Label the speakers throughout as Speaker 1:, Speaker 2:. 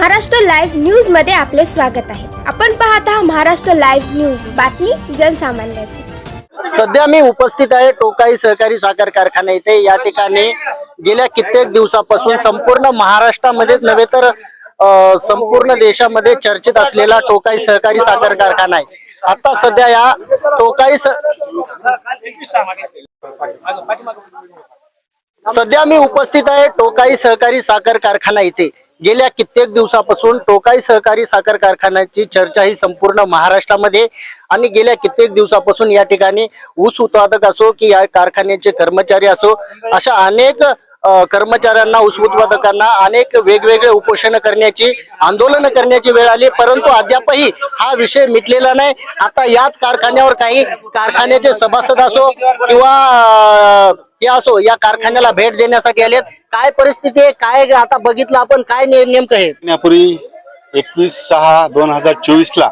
Speaker 1: Maharashtra live न्यूजमध्ये आपले स्वागत आहे. आपण पाहत आहात महाराष्ट्र लाईव्ह न्यूज. बातमी जनसामान्याची.
Speaker 2: सध्या मी उपस्थित आहे टोकाई सहकारी साखर कारखाना येथे या ठिकाणी गेल्या कित्येक दिवसापासून संपूर्ण महाराष्ट्रामध्येच नव्हे तर संपूर्ण देशामध्ये चर्चेत असलेला टोकाई सहकारी साखर कारखाना आहे. आता सध्या या टोकाई सध्या मी उपस्थित आहे टोकाई सहकारी साखर कारखाना इथे. गेल्या कित्येक दिवसापासून टोकाई सहकारी साखर कारखान्याची चर्चा ही संपूर्ण महाराष्ट्रामध्ये आणि गेल्या कित्येक दिवसापासून या ठिकाणी ऊस उत्पादक असो की या कारखान्याचे कर्मचारी असो अशा अनेक कर्मचाऱ्यांना ऊस उत्पादकांना अनेक वेगवेगळे उपोषण करण्याची आंदोलन करण्याची वेळ आली परंतु अद्यापही हा विषय मिटलेला नाही. आता याच कारखान्यावर काही कारखान्याचे सभासद असो किंवा हे असो या कारखान्याला भेट देण्यासाठी आलेत. काय परिस्थिती आहे? काय आता बघितलं आपण? काय नेमकं हे?
Speaker 3: महिन्यापूर्वी एकवीस सहा दोन हजार चोवीस ला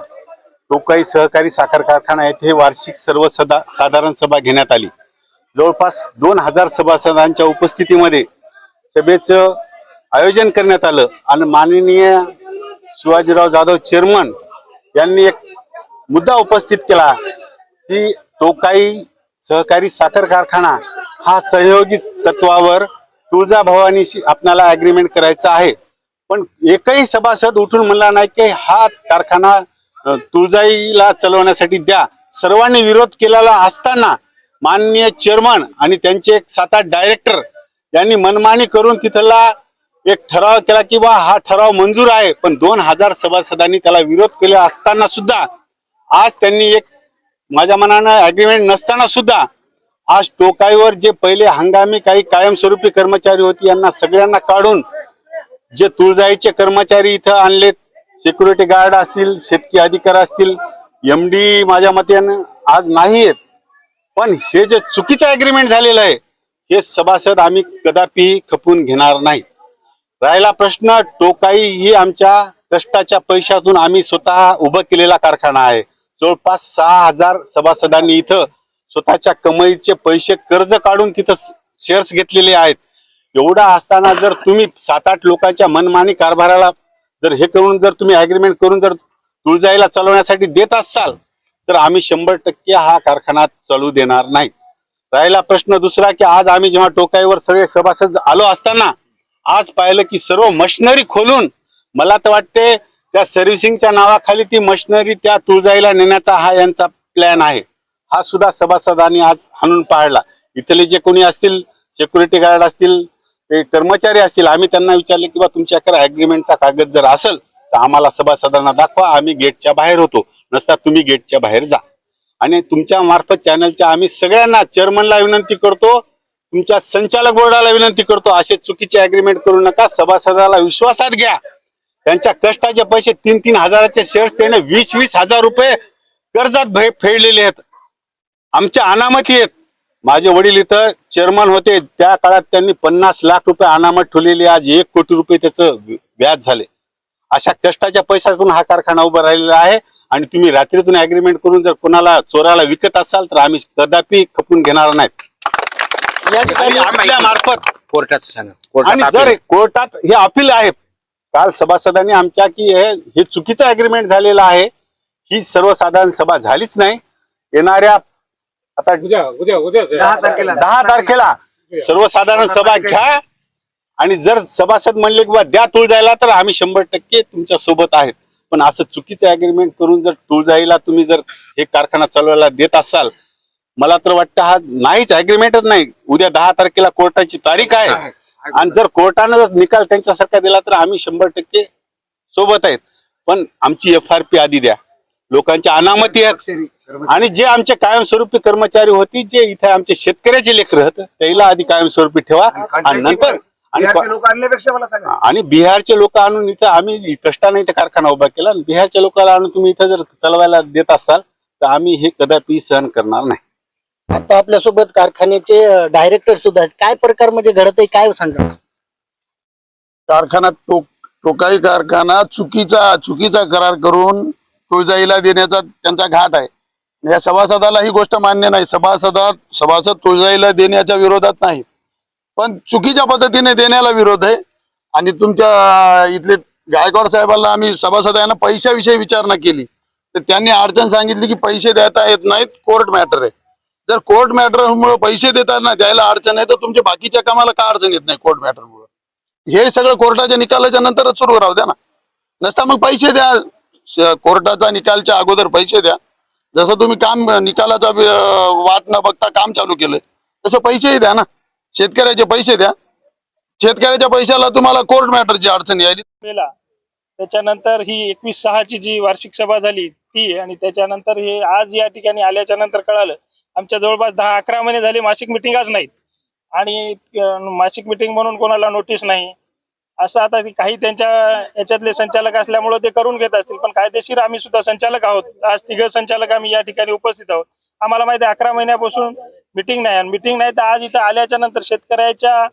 Speaker 3: काही सहकारी साखर कारखाना येथे वार्षिक सर्व सदा साधारण सभा घेण्यात आली. जवळपास दोन हजार सभासदांच्या उपस्थितीमध्ये सभेचं आयोजन करण्यात आलं आणि माननीय शिवाजीराव जाधव चेअरमन यांनी एक मुद्दा उपस्थित केला की टोकाई सहकारी साखर कारखाना हा सहयोगी तत्वावर तुळजाभवानीशी आपल्याला अग्रीमेंट करायचा आहे. पण एकही सभासद उठून म्हणला नाही की हा कारखाना तुळजाईला चालवण्यासाठी द्या. सर्वांनी विरोध केलेला असताना माननीय चेअरमन आणि त्यांचे एक सात आठ डायरेक्टर यांनी मनमानी करून तिथला एक ठराव केला की बा हा ठराव मंजूर आहे. पण दोन हजार सभासदांनी त्याला विरोध केला असताना सुद्धा आज त्यांनी एक माझ्या मनानं अग्रीमेंट नसताना सुद्धा आज टोकाईवर जे पहिले हंगामी काही कायमस्वरूपी कर्मचारी होते यांना सगळ्यांना काढून जे तुळजाईचे कर्मचारी इथं आणलेत सिक्युरिटी गार्ड असतील शेतकी अधिकारी असतील एम डी माझ्या मतेनं आज नाही आहेत पण हे जे चुकीचं अग्रीमेंट झालेलं आहे हे सभासद आम्ही कदापि खपून घेणार नाही. राहिला प्रश्न टोकाई ही आमच्या कष्टाच्या पैशातून आम्ही स्वतः उभं केलेला कारखाना आहे. जवळपास सहा हजार सभासदांनी इथं स्वतःच्या कमाईचे पैसे कर्ज काढून तिथं शेअर्स घेतलेले आहेत. एवढा असताना जर तुम्ही सात आठ लोकांच्या मनमानी कारभाराला जर हे करून जर तुम्ही अग्रीमेंट करून जर तुळजाईला चालवण्यासाठी देत असाल तर आम्ही शंभर टक्के हा कारखाना चालू देणार नाही. राहिला प्रश्न दुसरा की आज आम्ही जेव्हा टोकाईवर सगळे सभासद आलो असताना आज पाहिलं की सर्व मशिनरी खोलून मला तर वाटते त्या सर्व्हिसिंगच्या नावाखाली ती मशिनरी त्या तुळजाईला नेण्याचा हा यांचा प्लॅन आहे. हा सुद्धा सभासदांनी आज हाणून पाळला. इथले जे कोणी असतील सिक्युरिटी गार्ड असतील ते कर्मचारी असतील आम्ही त्यांना विचारले की बा तुमच्याकडे अग्रीमेंटचा कागद जर असेल तर आम्हाला सभासदांना दाखवा आम्ही गेटच्या बाहेर होतो. नसता तुम्ही गेटच्या बाहेर जा. आणि तुमच्या मार्फत चॅनलच्या आम्ही सगळ्यांना चेअरमनला विनंती करतो तुमच्या संचालक बोर्डाला विनंती करतो असे चुकीचे अग्रीमेंट करू नका सभासदाला विश्वासात घ्या. त्यांच्या कष्टाचे पैसे तीन तीन हजाराचे शेअर्स त्याने वीस वीस हजार रुपये कर्जात फेडलेले आहेत. आमच्या अनामती आहेत. माझे वडील इथं चेअरमन होते. त्या काळात त्यांनी पन्नास लाख रुपये अनामत ठेवलेली. आज एक कोटी रुपये त्याचं व्याज झाले. अशा कष्टाच्या पैशातून हा कारखाना उभा राहिलेला आहे. आणि तुम्ही रात्रीतून अग्रीमेंट करून जर कोणाला चोराला विकत असाल तर आम्ही कदापि खपून घेणार नाहीत.
Speaker 2: या ठिकाणी
Speaker 3: आपल्या मार्फत
Speaker 4: कोर्टाचं सांगा.
Speaker 3: आणि
Speaker 4: कोर्टात
Speaker 3: जर कोर्टात हे अपील आहे काल सभासदांनी आमच्या की हे चुकीचं अग्रीमेंट झालेलं आहे. ही सर्वसाधारण सभा झालीच नाही. येणाऱ्या आता
Speaker 5: उद्या उद्या उद्या
Speaker 3: दहा तारखेला. सर्वसाधारण सभा घ्या. आणि जर सभासद म्हणले की बा द्या तुळजाईला तर आम्ही शंभर टक्के तुमच्यासोबत आहेत. पण असं चुकीचं अग्रीमेंट करून जर तुळजाईला तुम्ही जर हे कारखाना चालवायला देत असाल मला तर वाटतं हा नाहीच अग्रीमेंटच नाही. उद्या दहा तारखेला कोर्टाची तारीख आहे. आणि जर कोर्टानं जर निकाल त्यांच्यासारखा दिला तर आम्ही शंभर टक्के सोबत आहेत. पण आमची एफ आर पी आधी द्या. लोकांच्या अनामती आहेत. आणि जे आमचे कायमस्वरूपी कर्मचारी होती जे इथे आमचे शेतकऱ्याचे लेकर आहेत त्याला आधी कायमस्वरूपी ठेवा. आणि नंतर आणि
Speaker 4: लोक आणल्यापेक्षा मला सांगा.
Speaker 3: आणि बिहारचे लोक आणून इथं आम्ही कष्टाने इथे कारखाना उभा केला. आणि बिहारच्या लोकांना आणून तुम्ही इथं जर चालवायला देत असाल तर आम्ही हे कदापि सहन करणार नाही.
Speaker 2: आता आपल्यासोबत कारखान्याचे डायरेक्टर सुद्धा आहेत. काय प्रकार म्हणजे घडत आहे काय सांगा?
Speaker 6: कारखाना टोक टोकाई कारखाना चुकीचा चुकीचा करार करून तुळजाईला देण्याचा त्यांचा घाट आहे. या सभासदाला ही गोष्ट मान्य नाही. सभासदा सभासद तुळजाईला देण्याच्या विरोधात नाही. पण चुकीच्या पद्धतीने देण्याला विरोध आहे. आणि तुमच्या इथले गायकवाड साहेबांना आम्ही सभासद यांना पैशाविषयी विचारणा केली. तर त्यांनी अडचण सांगितली की पैसे देता येत नाहीत कोर्ट मॅटर आहे. जर कोर्ट मॅटर मुळे पैसे देतात ना द्यायला अडचण आहे तर तुमच्या बाकीच्या कामाला का अडचण येत नाही कोर्ट मॅटर मुळे हे सगळं कोर्टाच्या निकालाच्या नंतरच सुरू राहू द्या ना. नसता मग पैसे द्या. कोर्टाचा निकालच्या अगोदर पैसे द्या. जसं तुम्ही काम निकालाचा वाट न बघता काम चालू केलंय तसं पैसेही द्या ना. शेतकऱ्याचे पैसे द्या. शेतकऱ्याच्या पैशाला तुम्हाला कोर्ट मॅटरची अडचण यायली.
Speaker 5: त्याच्यानंतर ही एकवीस सहाची जी वार्षिक सभा झाली ती आणि त्याच्यानंतर हे आज या ठिकाणी आल्याच्यानंतर कळालं आमच्या जवळपास दहा अकरा महिने झाले मासिक मिटिंगच नाहीत. आणि मासिक मिटिंग म्हणून कोणाला नोटीस नाही. असं आता काही त्यांच्या याच्यातले संचालक असल्यामुळे ते करून घेत असतील. पण कायदेशीर आम्ही सुद्धा संचालक आहोत. आज तिघ संचालक आम्ही या ठिकाणी उपस्थित आहोत. आम्हाला माहिती आहे अकरा महिन्यापासून मिटिंग नाही आणि मिटिंग नाही तर आज इथं आल्याच्यानंतर शेतकऱ्याच्या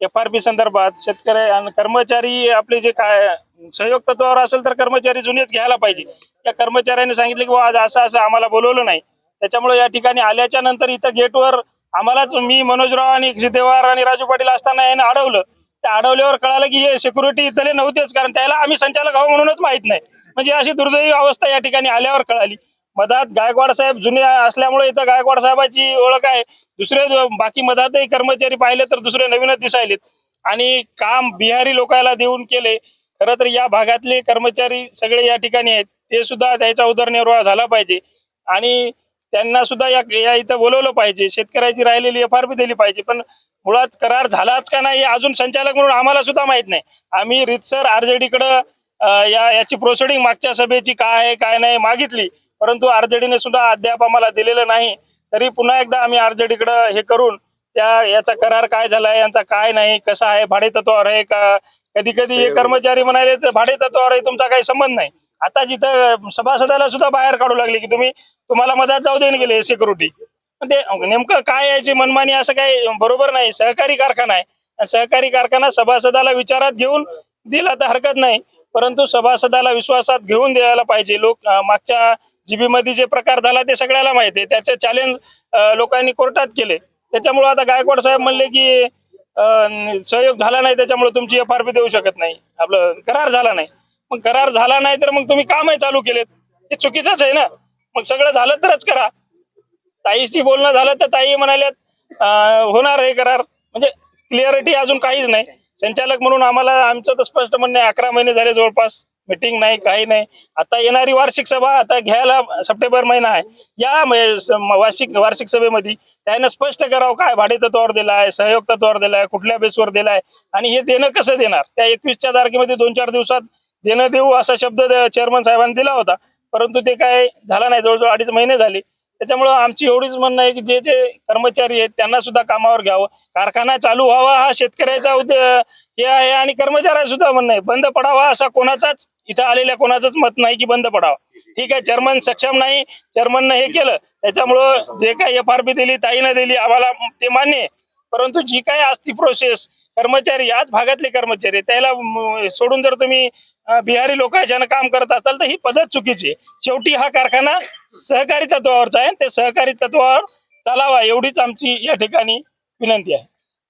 Speaker 5: एफ आर पी संदर्भात शेतकरी आणि कर्मचारी आपले जे काय सहयोग तत्वावर असेल तर कर्मचारी जुनेच घ्यायला पाहिजे. त्या कर्मचाऱ्यांनी सांगितलं की बुवा आज असं असं आम्हाला बोलवलं नाही. त्याच्यामुळे या ठिकाणी आल्याच्यानंतर इथं गेटवर आम्हालाच मी मनोजराव आणि सिद्धेवार आणि राजू पाटील असताना याने अडवलं. अडवल्यावर कळालं की हे सिक्युरिटी इथले नव्हतेच कारण त्याला आम्ही संचालक आहो म्हणूनच माहीत नाही. म्हणजे अशी दुर्दैवी अवस्था या ठिकाणी आल्यावर कळाली. मधात गायकवाड साहेब जुने असल्यामुळे इथं गायकवाड साहेबाची ओळख आहे. दुसरे बाकी मधातही कर्मचारी पाहिले तर दुसरे नवीनच दिसायलेत. आणि काम बिहारी लोकांना देऊन केले. खरं तर या भागातले कर्मचारी सगळे या ठिकाणी आहेत. ते सुद्धा त्याचा उदरनिर्वाह झाला पाहिजे. आणि त्यांना सुद्धा या या इथं बोलवलं पाहिजे. शेतकऱ्याची राहिलेली एफ आर पी दिली पाहिजे. पण मुळात करार झालाच का नाही हे अजून संचालक म्हणून आम्हाला सुद्धा माहीत नाही. आम्ही रितसर आरजेडीकडं या याची प्रोसिडिंग मागच्या सभेची काय आहे काय नाही मागितली. परंतु आरजेडीने सुद्धा अद्याप आम्हाला दिलेलं नाही. तरी पुन्हा एकदा आम्ही आरजेडीकडं हे करून त्या याचा करार काय झालाय यांचा काय नाही कसा आहे भाडे तत्वावर आहे का? कधी कधी हे कर्मचारी म्हणाले तर भाडे तत्वावर आहे तुमचा काही संबंध नाही. आता जिथं सभासदाला सुद्धा बाहेर काढू लागले की तुम्ही तुम्हाला मदत जाऊ देऊन गेले सिक्युरिटी ते नेमकं काय याची मनमानी असं काही बरोबर नाही. सहकारी कारखाना आहे. आणि सहकारी कारखाना सभासदाला विचारात घेऊन दिला तर हरकत नाही. परंतु सभासदाला विश्वासात घेऊन द्यायला पाहिजे. लोक मागच्या जीबी मध्ये जे प्रकार झाला ते सगळ्याला माहिती आहे. त्याचे चॅलेंज लोकांनी कोर्टात केले. त्याच्यामुळे आता गायकवाड साहेब म्हणले की सहयोग झाला नाही त्याच्यामुळे तुमची एफ आर पी देऊ शकत नाही. आपलं करार झाला नाही. मग करार झाला नाही तर मग तुम्ही कामही चालू केलेत. हे चुकीचंच आहे ना. मग सगळं झालं तरच करा. ताईशी बोलणं झालं तर ताई म्हणाल्यात होणार आहे करार. म्हणजे क्लिअरिटी अजून काहीच नाही. संचालक म्हणून आम्हाला आमचं तर स्पष्ट म्हणणे अकरा महिने झाले जवळपास मिटिंग नाही काही नाही. आता येणारी वार्षिक सभा आता घ्यायला सप्टेंबर महिना आहे. या वार्षिक वार्षिक सभेमध्ये त्यानं स्पष्ट करावं काय भाडे तत्वावर दिलाय सहयोग तत्वावर दिलाय कुठल्या बेसवर दिलाय आणि हे देणं कसं देणार? त्या एकवीसच्या तारखेमध्ये दोन चार दिवसात देणं देऊ असा शब्द चेअरमन साहेबांनी दिला होता. परंतु ते काय झाला नाही जवळजवळ अडीच महिने झाले. त्याच्यामुळं आमची एवढीच म्हणणं आहे की जे जे कर्मचारी आहेत त्यांना सुद्धा कामावर घ्यावं. कारखाना चालू व्हावा हा शेतकऱ्याचा उद हे आहे आणि कर्मचाऱ्या सुद्धा म्हणणं आहे. बंद पडावा असा कोणाचाच इथं आलेल्या कोणाचंच मत नाही की बंद पडावा. ठीक आहे चेअरमन सक्षम नाही चेअरमननं हे केलं. त्याच्यामुळं जे काही एफ आर पी दिली ताईनं दिली आम्हाला ते मान्य आहे. परंतु जी काय असती प्रोसेस कर्मचारी याच भागातले कर्मचारी त्याला सोडून जर तुम्ही बिहारी लोक ज्यानं काम करत असाल तर ही पद्धत चुकीची आहे. शेवटी हा कारखाना सहकारी तत्वावरचा आहे ते सहकारी तत्वावर चालावा एवढीच आमची या ठिकाणी विनंती आहे.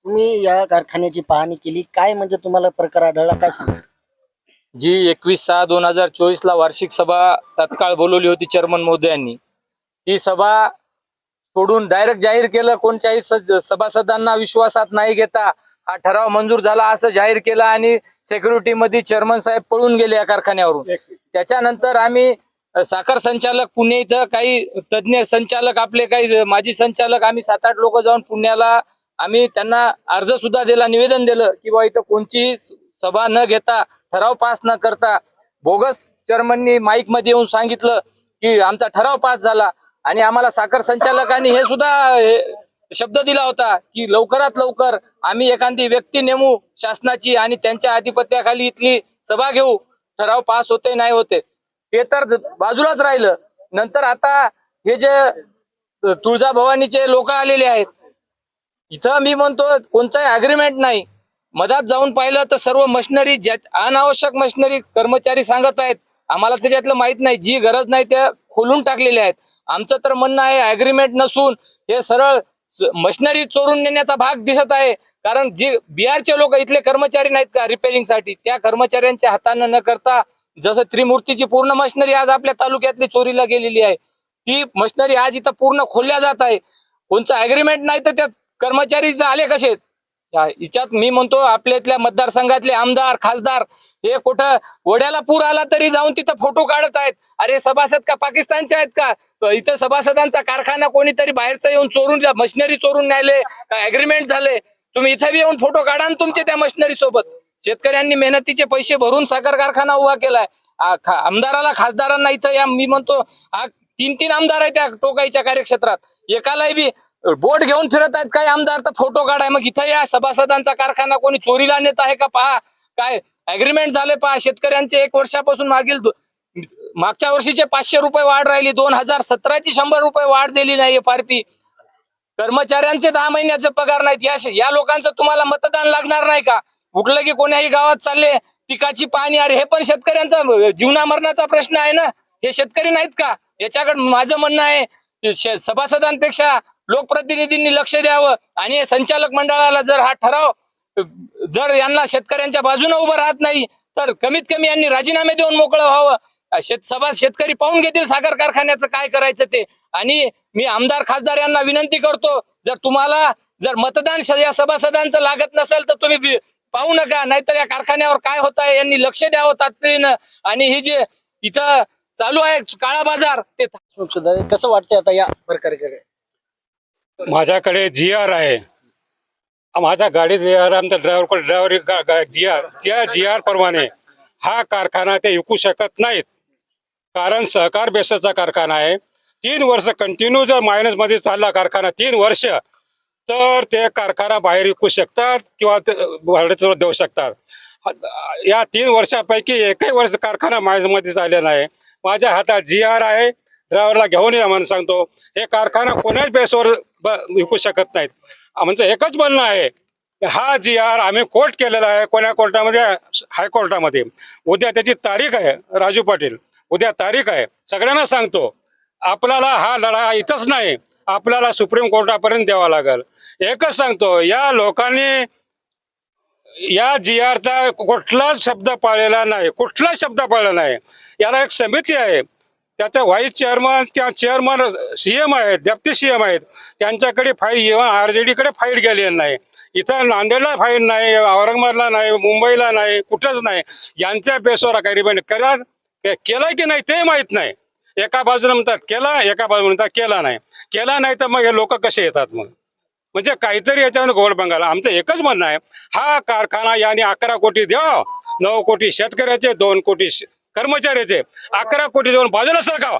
Speaker 2: तुम्ही या कारखान्याची पाहणी केली. काय म्हणजे तुम्हाला प्रकार आढळला? काय सांगा?
Speaker 7: जी एकवीस सहा दोन हजार चोवीस ला वार्षिक सभा तत्काळ बोलवली होती चेअरमन मोदयांनी ती सभा सोडून डायरेक्ट जाहीर केलं. कोणत्याही सभासदांना विश्वासात नाही घेता हा ठराव मंजूर झाला असं जाहीर केलं आणि सेक्युरिटी मध्ये चेअरमन साहेब पळून गेले या कारखान्यावरून. त्याच्यानंतर आम्ही साखर संचालक पुणे इथं काही तज्ज्ञ संचालक आपले काही माजी संचालक आम्ही सात आठ लोक जाऊन पुण्याला आम्ही त्यांना अर्ज सुद्धा दिला निवेदन दिलं की बा इथं कोणची सभा न घेता ठराव पास न करता बोगस चेअरमननी माईकमध्ये येऊन सांगितलं की आमचा ठराव पास झाला आणि आम्हाला साखर संचालकांनी हे सुद्धा शब्द दिला होता की लवकरात लवकर आम्ही एखादी व्यक्ती नेमू शासनाची आणि त्यांच्या आधिपत्याखाली इथली सभा घेऊ. ठराव पास होते नाही होते. ते तर बाजूलाच राहिलं. नंतर आता हे जे तुळजाभवानीचे लोक आलेले आहेत इथं मी म्हणतो कोणताही अग्रीमेंट नाही. मधात जाऊन पाहिलं तर सर्व मशिनरी ज्या अनावश्यक मशिनरी कर्मचारी सांगत आहेत. आम्हाला त्याच्यातलं माहीत नाही. जी गरज नाही त्या खोलून टाकलेल्या आहेत. आमचं तर म्हणणं आहे अग्रीमेंट नसून हे सरळ मशिनरी चोरून नेण्याचा भाग दिसत आहे. कारण जे बिहारचे लोक इथले कर्मचारी नाहीत का रिपेअरिंगसाठी? त्या कर्मचाऱ्यांच्या हातानं न करता जसं त्रिमूर्तीची पूर्ण मशिनरी आज आपल्या तालुक्यातली चोरीला गेलेली आहे. ती मशिनरी आज इथं पूर्ण खोलल्या जात आहे. कोणचं अग्रीमेंट नाही तर त्या कर्मचारी आले कसे? याच्यात हिच्यात मी म्हणतो आपल्या इथल्या मतदारसंघातले आमदार खासदार हे कुठं? वड्याला पूर आला तरी जाऊन तिथं फोटो काढत आहेत. अरे सभासद का पाकिस्तानचे आहेत का? इथं सभासदांचा कारखाना कोणीतरी बाहेरचा येऊन चोरून मशिनरी चोरून न्यायले अग्रीमेंट झाले? तुम्ही इथं बी येऊन फोटो काढा ना तुमचे त्या मशिनरी सोबत. शेतकऱ्यांनी मेहनतीचे पैसे भरून साखर कारखाना उभा केलाय. आमदाराला खासदारांना इथं या मी म्हणतो तीन तीन आमदार आहेत त्या टोकाईच्या कार्यक्षेत्रात. एकालाही बी बोट घेऊन फिरत आहेत काही आमदार तर फोटो काढाय. मग इथं या सभासदांचा कारखाना कोणी चोरीला नेत आहे का? पहा. काय अग्रीमेंट झाले पहा शेतकऱ्यांचे एक वर्षापासून मागील मागच्या वर्षीचे पाचशे रुपये वाढ राहिली दोन हजार सतराची शंभर रुपये वाढ दिली नाही एफ आर पी कर्मचाऱ्यांचे दहा महिन्याचे पगार नाहीत. या या लोकांचं तुम्हाला मतदान लागणार नाही का? उठलं की कोण्याही गावात चालले पिकाची पाणी अरे हे पण शेतकऱ्यांचा जीवना मरणाचा प्रश्न आहे ना? हे शेतकरी नाहीत का? याच्याकडे माझं म्हणणं आहे सभासदांपेक्षा लोकप्रतिनिधींनी लक्ष द्यावं आणि संचालक मंडळाला जर हा ठराव जर यांना शेतकऱ्यांच्या बाजूने उभं राहत नाही तर कमीत कमी यांनी राजीनामे देऊन मोकळं व्हावं. शेत सभा शेतकरी पाहून घेतील साखर कारखान्याचं काय करायचं ते. आणि मी आमदार खासदार यांना विनंती करतो जर तुम्हाला जर मतदान या सभासदांचं लागत नसेल तर तुम्ही पाहू नका. नाहीतर या कारखान्यावर काय होत आहे यांनी लक्ष द्यावं तातडीनं. आणि ही जे इथं चालू आहे काळा बाजार ते
Speaker 2: कसं वाटतंय आता या प्रकारे?
Speaker 8: माझ्याकडे जी आर आहे. माझ्या गाडीत जी आमच्या ड्रायव्हर ड्रायव्हर जी आर त्या जी आर प्रमाणे हा कारखाना ते विकू शकत नाहीत. कारण सहकार बेसचा कारखाना आहे. तीन वर्ष कंटिन्यू जर मायनसमध्ये चालला कारखाना तीन वर्ष तर ते कारखाना बाहेर विकू शकतात किंवा ते देऊ शकतात. या तीन वर्षापैकी एकही वर्ष कारखाना मायनसमध्ये नाही. माझ्या हातात जी आर आहे. ड्रायव्हरला घेऊन या म्हणून सांगतो. हे कारखाना कोणाच बेसवर ब- विकू शकत नाहीत. म्हणजे एकच म्हणणं आहे हा जी आर आम्ही कोर्ट केलेला आहे कोण्या कोर्टामध्ये? हायकोर्टामध्ये उद्या त्याची तारीख आहे राजू पाटील. उद्या तारीख आहे. सगळ्यांना सांगतो आपल्याला हा लढा इथंच नाही आपल्याला सुप्रीम कोर्टापर्यंत द्यावा लागेल. एकच सांगतो या लोकांनी या जी आरचा कुठलाच शब्द पाळलेला नाही कुठलाच शब्द पाळला नाही. याला एक समिती आहे त्याचा व्हाईस चेअरमन त्या चेअरमन सीएम आहेत डेप्टी सीएम आहेत. त्यांच्याकडे file even R J डीकडे file गेलेली नाही. इथं नांदेडला फाईल नाही औरंगाबादला नाही मुंबईला नाही कुठंच नाही. यांच्या बेसवर काही करा. केला की नाही ते माहीत नाही. एका बाजूने म्हणतात केला एका बाजूने म्हणतात केला नाही. केला नाही तर मग हे लोक कसे येतात मग? म्हणजे काहीतरी याच्यामध्ये घोड बंगाल. आमचं एकच म्हणणं आहे हा कारखाना याने अकरा कोटी द्या नऊ कोटी शेतकऱ्याचे दोन कोटी कर्मचाऱ्याचे. अकरा कोटी देऊन बाजूला सरकावा.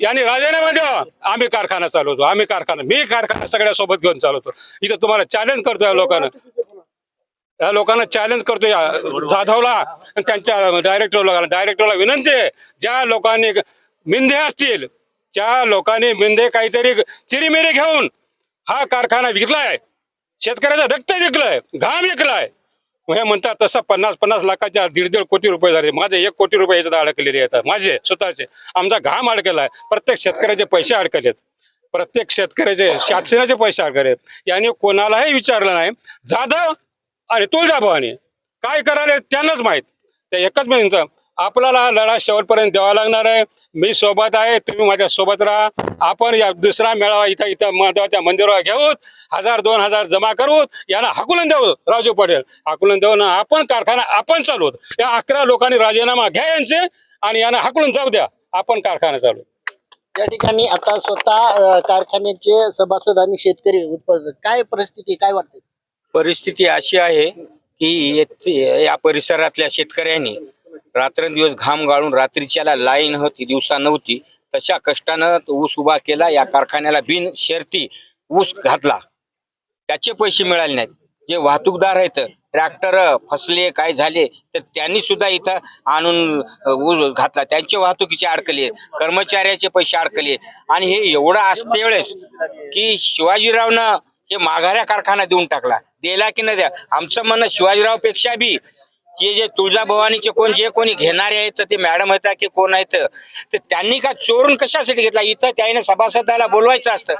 Speaker 8: यांनी राजीनामा द्यावा. आम्ही कारखाना चालवतो. आम्ही कारखाना मी कारखाना सगळ्या सोबत घेऊन चालवतो. इथं तुम्हाला चॅलेंज करतो या लोकांना. या लोकांना चॅलेंज करतो या जाधवला आणि त्यांच्या डायरेक्टर लोकांना. डायरेक्टरला विनंती आहे ज्या लोकांनी मिंदे असतील त्या लोकांनी मिंदे काहीतरी चिरीमिरी घेऊन हा कारखाना विकलाय शेतकऱ्याचं रक्त विकलंय घाम विकलाय हे म्हणतात तसं पन्नास पन्नास लाखाच्या दीड दीड कोटी रुपये झाले. माझे एक कोटी रुपये याच्यात अडकलेले आहेत. माझे स्वतःचे. आमचा घाम अडकलाय. प्रत्येक शेतकऱ्याचे पैसे अडकलेत. प्रत्येक शेतकऱ्याचे शासनाचे पैसे अडकलेत. यांनी कोणालाही विचारलं नाही. जाधव आणि तुळजाभवानी. काय करायला? त्यांनाच माहीत. ते एकच म्हणजे आपल्याला हा लढा शेवटपर्यंत द्यावा लागणार आहे. मी सोबत आहे तुम्ही माझ्या सोबत राहा. आपण या दुसरा मेळावा इथं इथं महत्त्वाच्या मंदिरावर घेऊ. हजार दोन हजार जमा करू. यांना हाकुलन देऊ राजू पटेल. हाकुलन देऊन आपण कारखाना आपण चालवू या अकरा लोकांनी राजीनामा घ्या यांचे आणि यांना हाकलून जाऊ द्या. आपण कारखाना चालू.
Speaker 2: या ठिकाणी आता स्वतः कारखान्याचे सभासद आणि शेतकरी उत्पादक काय परिस्थिती काय वाटते
Speaker 9: परिस्थिती अशी आहे की या परिसरातल्या शेतकऱ्यांनी रात्रंदिवस घाम गाळून रात्रीच्याला लाईन होती दिवसा नव्हती. तशा कष्टानं ऊस उभा केला या कारखान्याला बिन शर्ती ऊस घातला. त्याचे पैसे मिळाले नाहीत. जे वाहतूकदार आहेत ट्रॅक्टर फसले काय झाले तर त्यांनी सुद्धा इथं आणून ऊस घातला. त्यांचे वाहतुकीचे अडकले कर्मचाऱ्याचे पैसे अडकले आणि हे एवढं असते वेळेस की शिवाजीरावनं हे माघाऱ्या कारखाना देऊन टाकला. दिला की न द्या आमचं म्हणणं शिवाजीरावपेक्षा बी जे जे तुळजाभवानीचे कोण जे कोणी घेणारे आहेत ते मॅडम आहेत की कोण आहेत? तर त्यांनी का चोरून कशासाठी घेतला? इथं त्याने सभासदाला बोलवायचं असतं.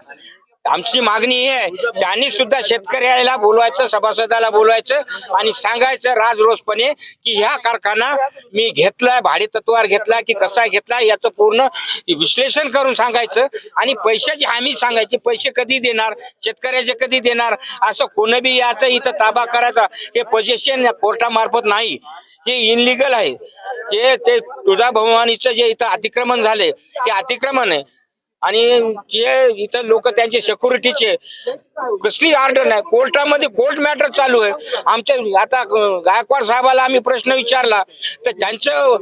Speaker 9: आमची मागणी ही आहे त्यांनी सुद्धा शेतकऱ्याला बोलवायचं सभासदाला बोलवायचं आणि सांगायचं राजरोसपणे की ह्या कारखाना मी घेतलाय भाडे तत्वावर घेतला की कसा घेतला याचं पूर्ण विश्लेषण करून सांगायचं आणि पैशाची हमी सांगायची पैसे कधी देणार शेतकऱ्याचे कधी देणार असं कोण बी याचं इथं ताबा करायचा हे पोझिशन कोर्टामार्फत नाही. हे इनलिगल आहे. हे ते तुळजा भवानीचं जे इथं अतिक्रमण झाले ते अतिक्रमण आहे. आणि जे इथं लोक त्यांचे सेक्युरिटीचे कसली ऑर्डर नाही. कोर्टामध्ये कोर्ट मॅटर चालू आहे. आमच्या आता गायकवाड साहेबाला आम्ही प्रश्न विचारला. तर त्यांचं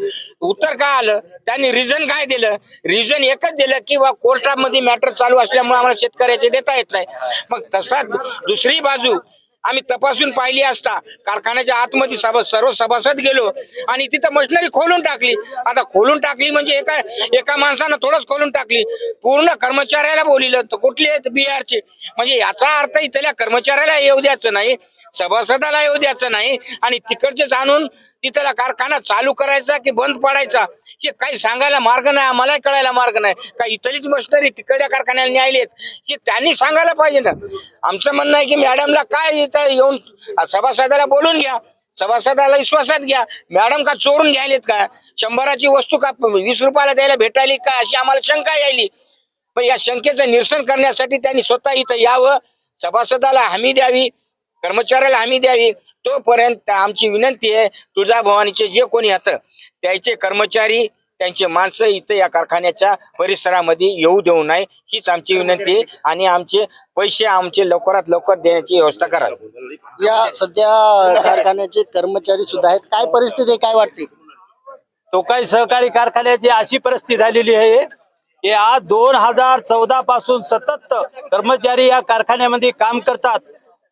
Speaker 9: उत्तर काय आलं? त्यांनी रिझन काय दिलं? रिझन एकच दिलं की बा कोर्टामध्ये मॅटर चालू असल्यामुळे आम्हाला शेतकऱ्याचे देता येत नाही. मग तसाच दुसरी बाजू आम्ही तपासून पाहिली असता. कारखान्याच्या आतमध्ये सभा सर्व सभासद गेलो आणि तिथं मशिनरी खोलून टाकली. आता खोलून टाकली म्हणजे एका एका माणसानं थोडंच खोलून टाकली. पूर्ण कर्मचाऱ्याला बोलिलं तर कुठले आहेत बिहारचे म्हणजे याचा अर्थ इथल्या कर्मचाऱ्याला येऊ द्यायचं नाही सभासदाला येऊ द्यायचं नाही आणि तिकडचेच आणून तिथला कारखाना चालू करायचा की बंद पाडायचा? हे काही सांगायला मार्ग नाही आम्हाला कळायला मार्ग नाही. का इथलीच मशिनरी तिकडल्या कारखान्याला न्यायलेत. हे त्यांनी सांगायला पाहिजे ना. आमचं म्हणणं आहे की मॅडमला काय इथं येऊन सभासदाला बोलून घ्या. सभासदाला विश्वासात घ्या. मॅडम का चोरून घ्यायलेत का? शंभराची वस्तू का वीस रुपयाला द्यायला भेटायली का? अशी आम्हाला शंका यायली. पण या शंकेचं निरसन करण्यासाठी त्यांनी स्वतः इथं यावं. सभासदाला हमी द्यावी. कर्मचाऱ्याला हमी द्यावी. तोपर्यंत आमची विनंती आहे तुळजाभवानीचे जे कोणी आहेत त्याचे कर्मचारी त्यांचे माणसं इथं या कारखान्याच्या परिसरामध्ये येऊ देऊ नये हीच आमची विनंती आहे. आणि आमचे पैसे आमचे लवकरात लवकर देण्याची व्यवस्था करावी.
Speaker 2: या सध्या कारखान्याचे कर्मचारी सुद्धा आहेत. काय परिस्थिती आहे? काय वाटते?
Speaker 10: टोकाई सहकारी कारखान्याची अशी परिस्थिती झालेली आहे की आज दोन हजार चौदा पासून सतत कर्मचारी या कारखान्यामध्ये काम करतात.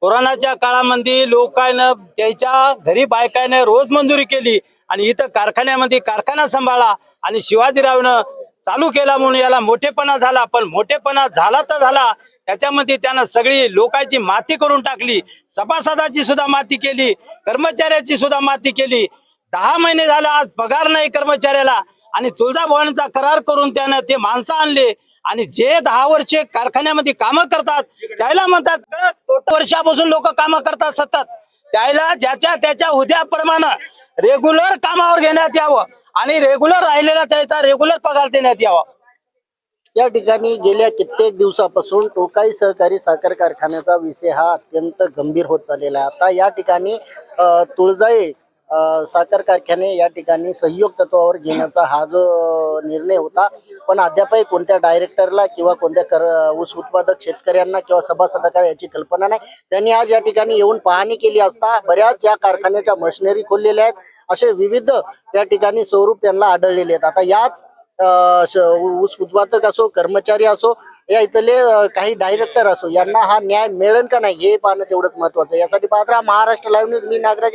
Speaker 10: कोरोनाच्या काळामध्ये लोकांना त्याच्या घरी बायकाने रोज मंजुरी केली आणि इथं कारखान्यामध्ये कारखाना सांभाळा आणि शिवाजीरावनं चालू केला म्हणून याला मोठेपणा झाला. पण मोठेपणा झाला तर झाला. त्याच्यामध्ये त्यानं सगळी लोकांची माती करून टाकली. सभासदाची सुद्धा माती केली. कर्मचाऱ्याची सुद्धा माती केली. दहा महिने झाले आज पगार नाही कर्मचाऱ्याला. आणि तुळजाभवानीचा करार करून त्यानं ते माणसं आणले. आणि जे दहा वर्षे कारखान्यामध्ये कामं करतात त्याला म्हणतात वर्षापासून लोक कामं करतात सतत. त्याला ज्याच्या त्याच्या उद्याप्रमाणे रेग्युलर कामावर घेण्यात यावं आणि रेग्युलर राहिलेला त्याचा रेग्युलर पगार देण्यात यावा.
Speaker 2: या ठिकाणी गेल्या कित्येक दिवसापासून टोकाई सहकारी साखर कारखान्याचा विषय हा अत्यंत गंभीर होत चाललेला आहे. आता या ठिकाणी तुळजाई साखर कारखाने या ठिकाणी सहयोग तत्वावर घेण्याचा हा जो निर्णय होता पण अद्यापही कोणत्या डायरेक्टरला किंवा कोणत्या कर ऊस उत्पादक शेतकऱ्यांना किंवा सभासदांना याची कल्पना नाही. त्यांनी आज या ठिकाणी येऊन पाहणी केली असता बऱ्याच या कारखान्याच्या मशिनरी खोललेल्या आहेत. असे विविध त्या ठिकाणी स्वरूप त्यांना आढळलेले आहेत. आता याच अ, ऊस उत्पादक असो कर्मचारी असो या इथले काही डायरेक्टर असो यांना हा न्याय मिळेल का नाही हे पाहणं तेवढंच महत्वाचं आहे. यासाठी पाहत राहा महाराष्ट्र लाईव्ह न्यूज मी Nagraj